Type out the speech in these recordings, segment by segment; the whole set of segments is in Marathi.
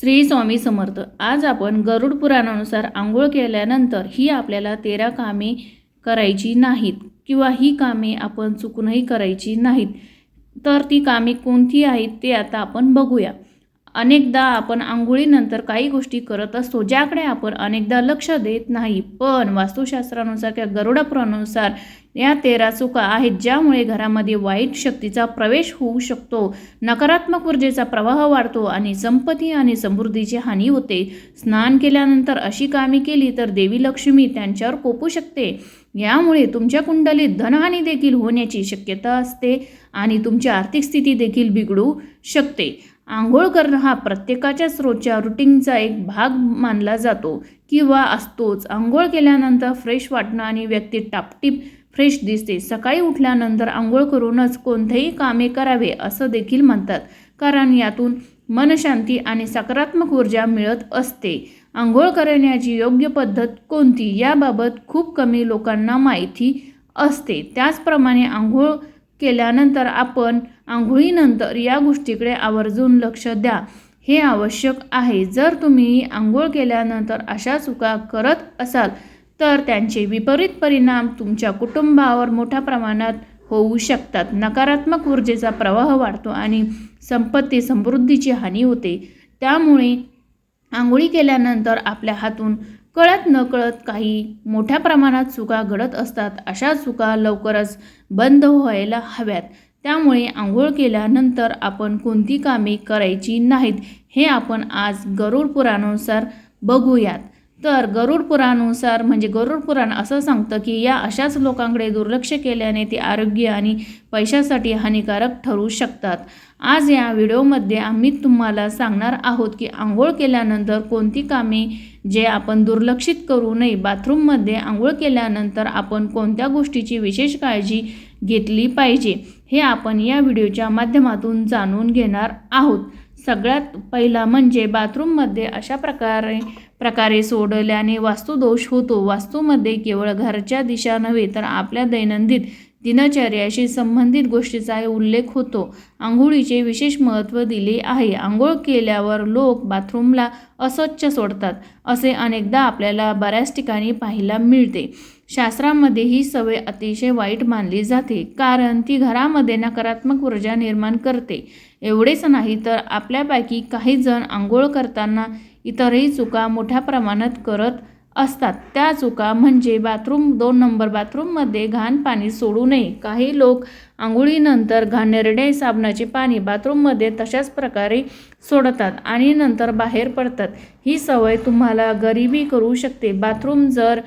श्री स्वामी समर्थ. आज आपण गरुड पुराणानुसार आंघोळ केल्यानंतर ही आपल्याला तेरा कामे करायची नाहीत किंवा ही कामे आपण चुकूनही करायची नाहीत. तर ती कामे कोणती आहेत ते आता आपण बघूया. अनेकदा आपण आंघोळीनंतर काही गोष्टी करत असतो ज्याकडे आपण अनेकदा लक्ष देत नाही. पण वास्तुशास्त्रानुसार किंवा गरुडापुरानुसार या तेरा चुका आहेत ज्यामुळे घरामध्ये वाईट शक्तीचा प्रवेश होऊ शकतो. नकारात्मक ऊर्जेचा प्रवाह वाढतो आणि संपत्ती आणि समृद्धीची हानी होते. स्नान केल्यानंतर अशी कामे केली तर देवी लक्ष्मी त्यांच्यावर कोपू शकते. यामुळे तुमच्या कुंडलीत धनहानी देखील होण्याची शक्यता असते आणि तुमची आर्थिक स्थिती देखील बिघडू शकते. आंघोळ करणं हा प्रत्येकाच्याच रोजच्या रुटीनचा एक भाग मानला जातो. किंवा असतोच. आंघोळ केल्यानंतर फ्रेश वाटणं आणि व्यक्ती टापटीप फ्रेश दिसते. सकाळी उठल्यानंतर आंघोळ करूनच कोणतेही कामे करावे असं देखील म्हणतात. कारण यातून मनशांती आणि सकारात्मक ऊर्जा मिळत असते. आंघोळ करण्याची योग्य पद्धत कोणती याबाबत खूप कमी लोकांना माहिती असते. त्याचप्रमाणे आंघोळ केल्यानंतर आपण आंघोळीनंतर या गोष्टीकडे आवर्जून लक्ष द्या. हे आवश्यक आहे. जर तुम्ही आंघोळ केल्यानंतर अशा चुका करत असाल तर त्यांचे विपरीत परिणाम तुमच्या कुटुंबावर मोठ्या प्रमाणात होऊ शकतात. नकारात्मक ऊर्जेचा प्रवाह वाढतो आणि संपत्ती समृद्धीची हानी होते. त्यामुळे आंघोळी केल्यानंतर आपल्या हातून कळत नकळत काही मोठ्या प्रमाणात चुका घडत असतात. अशा चुका लवकरच बंद व्हायला हव्यात. त्यामुळे आंघोळ केल्यानंतर आपण कोणती कामे करायची नाहीत हे आपण आज गरुड पुराणानुसार बघूयात. तर गरुड पुराणानुसार म्हणजे गरुड पुराण असं सांगतं की या अशाच लोकांकडे दुर्लक्ष केल्याने ते आरोग्य आणि पैशासाठी हानिकारक ठरू शकतात. आज या व्हिडिओमध्ये आम्ही तुम्हाला सांगणार आहोत की आंघोळ केल्यानंतर कोणती कामे जे आपण दुर्लक्षित करू नये बाथरूममध्ये आंघोळ केल्यानंतर आपण कोणत्या गोष्टीची विशेष काळजी घेतली पाहिजे. हे आपण या व्हिडिओच्या माध्यमातून जाणून घेणार आहोत. सगळ्यात पहिला म्हणजे बाथरूममध्ये अशा प्रकारे प्रकारे सोडल्याने वास्तुदोष होतो. वास्तूमध्ये केवळ घरच्या दिशा नव्हे तर आपल्या दैनंदिन दिनचर्याशी संबंधित गोष्टीचा उल्लेख होतो. आंघोळीचे विशेष महत्त्व दिले आहे. आंघोळ केल्यावर लोक बाथरूमला अस्वच्छ सोडतात असे अनेकदा आपल्याला बऱ्याच ठिकाणी पाहायला मिळते. शास्त्रामध्ये ही सवय अतिशय वाईट मानली जाते कारण ती घरामध्ये नकारात्मक ऊर्जा निर्माण करते. एवढेच नाही तर आपल्यापैकी काही जण आंघोळ करताना इतरही चुका मोठ्या प्रमाणात करत असतात. त्या चुका म्हणजे बाथरूम दोन नंबर बाथरूममध्ये घाण पाणी सोडू नये. काही लोक आंघोळीनंतर घाणेरडे साबणाचे पाणी बाथरूममध्ये तशाच प्रकारे सोडतात आणि नंतर बाहेर पडतात. ही सवय तुम्हाला गरिबी करू शकते. बाथरूम जर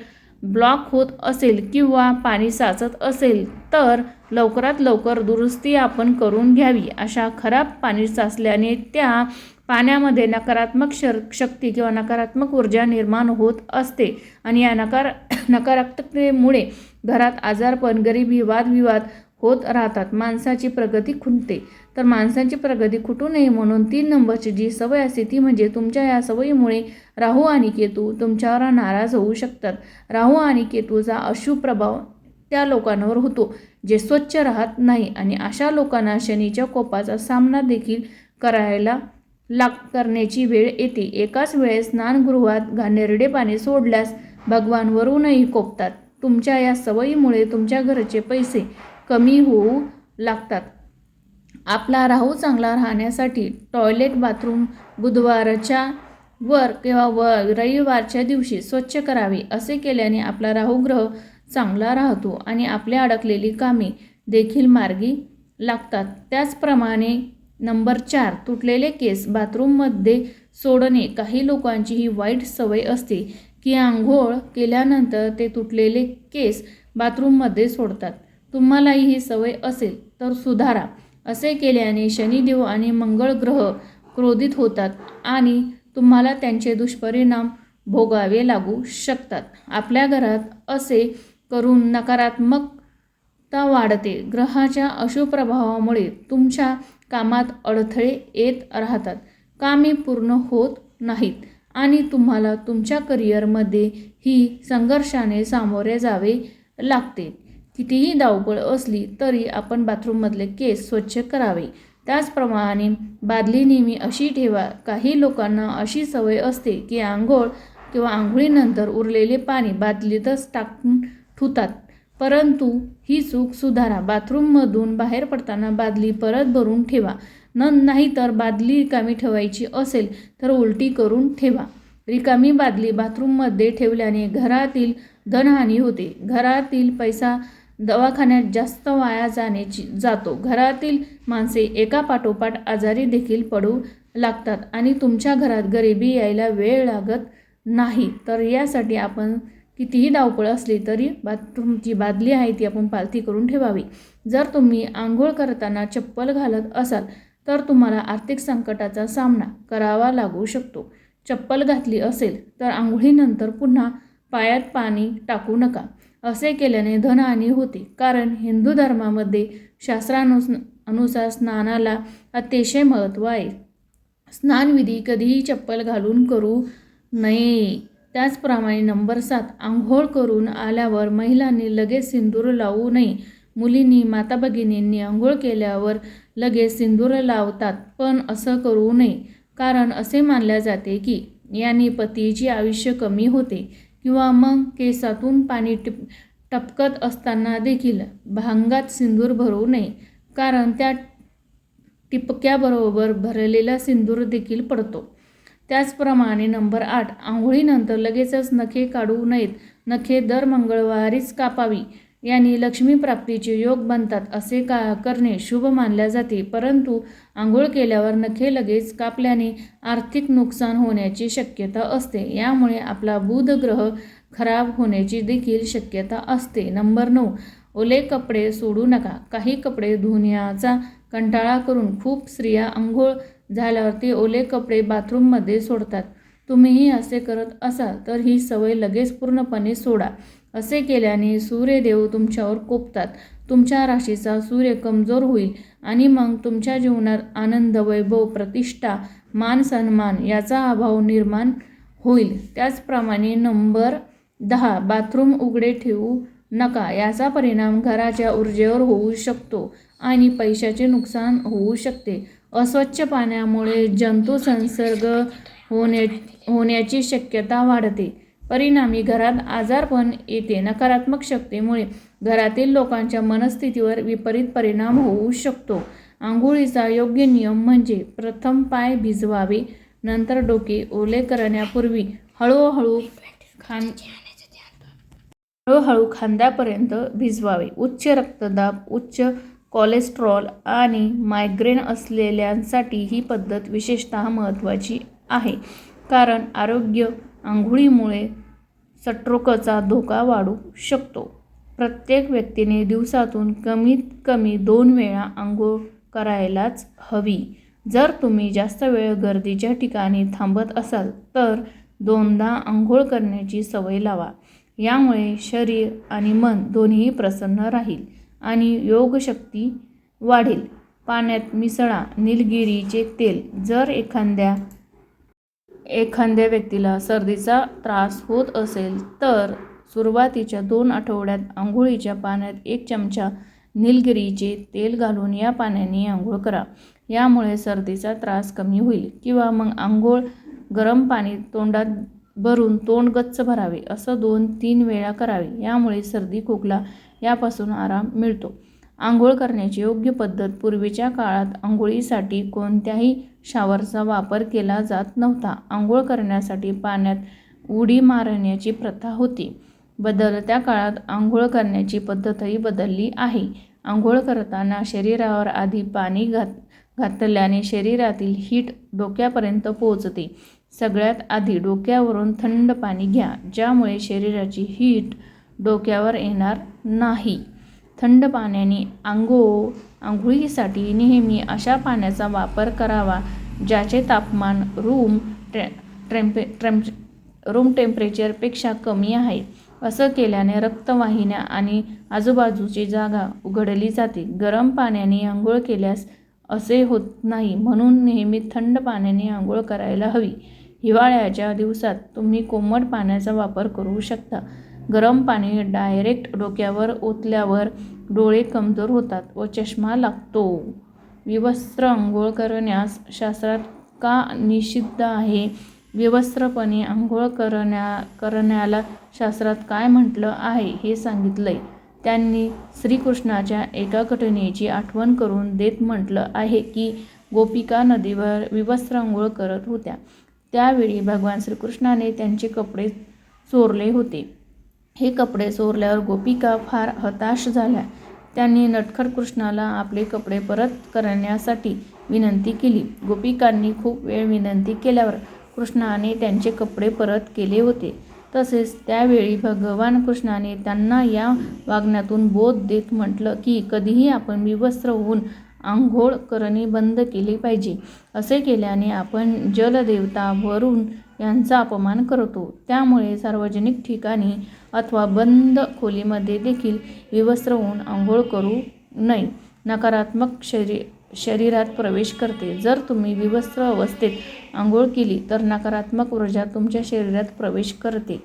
ब्लॉक होत असेल किंवा पाणी साचत असेल तर लवकरात लवकर दुरुस्ती आपण करून घ्यावी. अशा खराब पाणी साचल्याने त्या पाण्यामध्ये नकारात्मक शर शक्ती किंवा नकारात्मक ऊर्जा निर्माण होत असते. आणि या नकार नकारात्मकतेमुळे घरात आजारपण गरिबी वादविवाद होत राहतात. माणसाची प्रगती खुंटते. तर माणसाची प्रगती खुटू नये म्हणून तीन नंबरची जी सवय असते ती म्हणजे तुमच्या या सवयीमुळे राहू आणि केतू तुमच्यावर नाराज होऊ शकतात. राहू आणि केतूचा अशुभ प्रभाव त्या लोकांवर होतो जे स्वच्छ राहत नाही आणि अशा लोकांना शनीच्या कोपाचा सामना देखील करायला लाग करण्याची वेळ येते. एकाच वेळेस स्नानगृहात घाणेरडे पाणी सोडल्यास भगवान वरूनही कोपतात. तुमच्या या सवयीमुळे तुमच्या घरचे पैसे कमी होऊ लागतात. आपला राहू चांगला राहण्यासाठी टॉयलेट बाथरूम बुधवारच्या वर किंवा व रविवारच्या दिवशी स्वच्छ करावे असे केल्याने आपला राहुग्रह चांगला राहतो आणि आपल्या अडकलेली कामे देखील मार्गी लागतात. त्याचप्रमाणे नंबर चार तुटलेले केस बाथरूममध्ये सोडणे. काही लोकांची ही वाईट सवय असते की आंघोळ केल्यानंतर ते तुटलेले केस बाथरूममध्ये सोडतात. तुम्हालाही ही सवय असेल तर सुधारा. असे केल्याने शनिदेव आणि मंगळ ग्रह क्रोधित होतात आणि तुम्हाला त्यांचे दुष्परिणाम भोगावे लागू शकतात. आपल्या घरात असे करून नकारात्मकता वाढते. ग्रहाच्या अशुभ प्रभावामुळे तुमच्या कामात अडथळे येत राहतात. कामे पूर्ण होत नाहीत आणि तुम्हाला तुमच्या करिअरमध्ये ही संघर्षाने सामोरे जावे लागते. कितीही धावपळ असली तरी आपण बाथरूममधले केस स्वच्छ करावे. त्याचप्रमाणे बादली नेहमी अशी ठेवा. काही लोकांना अशी सवय असते की आंघोळ किंवा आंघोळीनंतर उरलेले पाणी बादलीतच टाकून ठुतात परंतु ही चूक सुधारा. बाथरूममधून बाहेर पडताना बादली परत भरून ठेवा. न नाही तर बादली रिकामी ठेवायची असेल तर उलटी करून ठेवा. रिकामी बादली बाथरूममध्ये ठेवल्याने घरातील धनहानी होते. घरातील पैसा दवाखान्यात जास्त वाया जाण्याची जातो. घरातील माणसे एका पाठोपाठ आजारी देखील पडू लागतात आणि तुमच्या घरात गरिबी यायला वेळ लागत नाही. तर यासाठी आपण कितीही धावपळ असली तरी बाथरूमची बादली आहे ती आपण पालथी करून ठेवावी. जर तुम्ही आंघोळ करताना चप्पल घालत असाल तर तुम्हाला आर्थिक संकटाचा सामना करावा लागू शकतो. चप्पल घातली असेल तर आंघोळीनंतर पुन्हा पायात पाणी टाकू नका. असे केल्याने धनहानी होते. कारण हिंदू धर्मामध्ये शास्त्रानुस अनुसार स्नानाला अतिशय महत्त्व आहे. स्नानविधी कधीही चप्पल घालून करू नये. त्याचप्रमाणे नंबर सात आंघोळ करून आल्यावर महिलांनी लगेच सिंदूर लावू नये. मुलींनी माता भगिनींनी आंघोळ केल्यावर लगेच सिंदूर लावतात पण असं करू नये. कारण असे मानले जाते की याने पतीचे आयुष्य कमी होते. किंवा मग केसातून पाणी टिप टपकत असताना देखील भांगात सिंदूर भरवू नये. कारण त्या टिपक्याबरोबर भरलेला सिंदूर देखील पडतो. त्याचप्रमाणे नंबर आठ आंघोळीनंतर लगेचच नखे काढू नयेत. नखे दर मंगळवारीच कापावी. यांनी लक्ष्मी प्राप्तीचे योग बनतात असे का करणे शुभ मानले जाते. परंतु आंघोळ केल्यावर नखे लगेच कापल्याने आर्थिक नुकसान होण्याची शक्यता असते. यामुळे आपला बुध ग्रह खराब होण्याची देखील शक्यता असते. नंबर नऊ. ओले कपडे सोडू नका. काही कपडे धुण्याचा कंटाळा करून खूप स्त्रिया आंघोळ झाल्यावर ते ओले कपडे बाथरूममध्ये सोडतात. तुम्हीही असे करत असाल तर ही सवय लगेच पूर्णपणे सोडा. असे केल्याने सूर्यदेव तुमच्यावर कोपतात. तुमच्या राशीचा सूर्य कमजोर होईल आणि मग तुमच्या जीवनात आनंद वैभव प्रतिष्ठा मान सन्मान याचा अभाव निर्माण होईल. त्याचप्रमाणे नंबर दहा बाथरूम उघडे ठेवू नका. याचा परिणाम घराच्या ऊर्जेवर होऊ शकतो आणि पैशाचे नुकसान होऊ शकते. अस्वच्छ पाण्यामुळे जंतू संसर्ग होण्या होण्याची शक्यता वाढते. परिणामी घरात आजारपण येते. नकारात्मक शक्तीमुळे घरातील लोकांच्या मनस्थितीवर विपरीत परिणाम होऊ शकतो. आंघोळीचा योग्य नियम म्हणजे प्रथम पाय भिजवावे नंतर डोके ओले करण्यापूर्वी हळूहळू खान हळूहळू खांद्यापर्यंत भिजवावे. उच्च रक्तदाब उच्च कोलेस्ट्रॉल आणि मायग्रेन असलेल्यांसाठी ही पद्धत विशेषतः महत्त्वाची आहे. कारण आरोग्य आंघोळीमुळे सट्रोकचा धोका वाढू शकतो. प्रत्येक व्यक्तीने दिवसातून कमीत कमी दोन वेळा आंघोळ करायलाच हवी. जर तुम्ही जास्त वेळ गर्दीच्या ठिकाणी थांबत असाल तर दोनदा आंघोळ करण्याची सवय लावा. यामुळे शरीर आणि मन दोन्ही प्रसन्न राहील आणि योगशक्ती वाढेल. पाण्यात मिसळा निलगिरीचे तेल जर एखाद्या एखाद्या व्यक्तीला सर्दीचा त्रास होत असेल तर सुरुवातीच्या दोन आठवड्यात आंघोळीच्या पाण्यात एक चमचा निलगिरीचे तेल घालून या पाण्याने आंघोळ करा. यामुळे सर्दीचा त्रास कमी होईल किंवा मग आंघोळ गरम पाणी तोंडात भरून तोंड गच्च भरावे असं दोन तीन वेळा करावे. यामुळे सर्दी खोकला यापासून आराम मिळतो. आंघोळ करण्याची योग्य पद्धत पूर्वीच्या काळात आंघोळीसाठी कोणत्याही शावरचा वापर केला जात नव्हता. आंघोळ करण्यासाठी पाण्यात उडी मारण्याची प्रथा होती. बदलत्या काळात आंघोळ करण्याची पद्धतही बदलली आहे. आंघोळ करताना शरीरावर आधी पाणी घात घातल्याने शरीरातील हीट डोक्यापर्यंत पोहोचते. सगळ्यात आधी डोक्यावरून थंड पाणी घ्या ज्यामुळे शरीराची हीट डोक्यावर येणार नाही. थंड पाण्याने आंघोळ आंघोळीसाठी नेहमी अशा पाण्याचा वापर करावा ज्याचे तापमान रूम टे ट्रेम्पे ट्रेम रूम टेम्परेचरपेक्षा कमी आहे. असं केल्याने रक्तवाहिन्या आणि आजूबाजूची जागा उघडली जाते. गरम पाण्याने आंघोळ केल्यास असे होत नाही म्हणून नेहमी थंड पाण्याने आंघोळ करायला हवी. हिवाळ्याच्या दिवसात तुम्ही कोमट पाण्याचा वापर करू शकता. गरम पाणी डायरेक्ट डोक्यावर ओतल्यावर डोळे कमजोर होतात व चष्मा लागतो. विवस्त्र आंघोळ करण्यास शास्त्रात का निषिद्ध आहे? विवस्त्रपणे आंघोळ करण्या करण्याला शास्त्रात काय म्हटलं आहे हे सांगितलंय. त्यांनी श्रीकृष्णाच्या एका घटनेची आठवण करून देत म्हटलं आहे की गोपिका नदीवर विवस्त्र आंघोळ करत होत्या. त्यावेळी भगवान श्रीकृष्णाने त्यांचे कपडे चोरले होते. हे कपडे चोरल्यावर गोपिका फार हताश झाल्या. त्यांनी नटखट कृष्णाला आपले कपडे परत करण्यासाठी विनंती केली. गोपिकांनी खूप वेळ विनंती केल्यावर कृष्णाने त्यांचे कपडे परत केले होते. तसेच त्यावेळी भगवान कृष्णाने त्यांना या वागण्यातून बोध देत म्हटलं की कधीही आपण विवस्त्र होऊन आंघोळ करणे बंद केले पाहिजे. असे केल्याने आपण जलदेवता वरुण यांचा अपमान करतो. त्यामुळे सार्वजनिक ठिकाणी अथवा बंद खोलीमध्ये देखील विवस्त्र होऊन आंघोळ करू नये. नकारात्मक शरी शरीरात प्रवेश करते. जर तुम्ही विवस्त्र अवस्थेत आंघोळ केली तर नकारात्मक ऊर्जा तुमच्या शरीरात प्रवेश करते.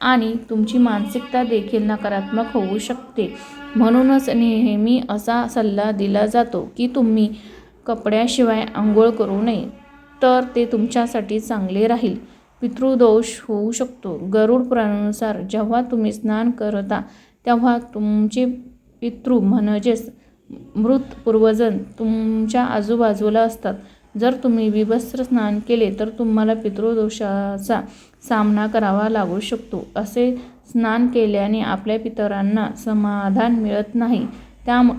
आणि तुमची मानसिकता देखील नकारात्मक होऊ शकते. म्हणूनच नेहमी असा सल्ला दिला जातो की तुम्ही कपड्याशिवाय आंघोळ करू नये तर ते तुमच्यासाठी चांगले राहील. पितृदोष होऊ शकतो. गरुड पुराणानुसार जेव्हा तुम्ही स्नान करता तेव्हा तुमचे पितृ म्हणजेच मृत पूर्वजन तुमच्या आजूबाजूला असतात. जर तुम्ही विवस्त्र स्नान केले तर तुम्हाला पितृदोषाचा सामना करावा लागू शकतो. असे स्नान केल्याने आपल्या पितरांना समाधान मिळत नाही. त्याम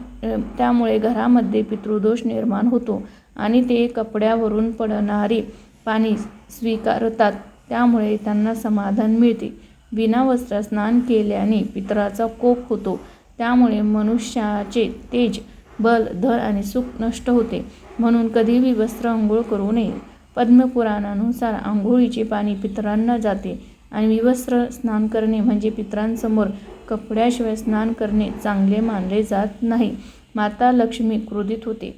त्यामुळे घरामध्ये पितृदोष निर्माण होतो आणि ते कपड्यावरून पडणारे पाणी स्वीकारतात. त्यामुळे त्यांना समाधान मिळते. बिना वस्त्र स्नान केल्याने पितराचा कोप होतो. त्यामुळे मनुष्याचे तेज बल धन आणि सुख नष्ट होते. म्हणून कधीही वस्त्र अंघोळ करू नये. पद्मपुराणानुसार आंघोळीचे पाणी पितरांना जाते आणि विवस्त्र स्नान करणे म्हणजे पितरांसमोर कपड्याशिवाय स्नान करणे चांगले मानले जात नाही. माता लक्ष्मी क्रोधित होते.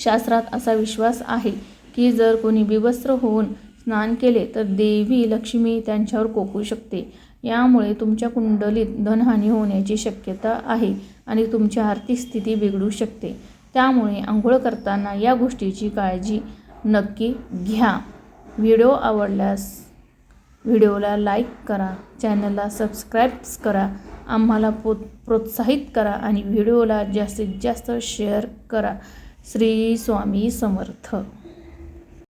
शास्त्रात असा विश्वास आहे की जर कोणी विवस्त्र होऊन स्नान केले तर देवी लक्ष्मी त्यांच्यावर कोकू शकते. यामुळे तुमच्या कुंडलीत धनहानी होण्याची शक्यता आहे आणि तुमची आर्थिक स्थिती बिघडू शकते. त्यामुळे आंघोळ करताना या गोष्टीची काळजी नक्की घ्या. व्हिडिओ आवडल्यास व्हिडिओला लाईक करा चॅनलला सबस्क्राईब्स करा आम्हाला प्रो प्रोत्साहित करा आणि व्हिडिओला जास्तीत जास्त शेअर करा. श्री स्वामी समर्थ.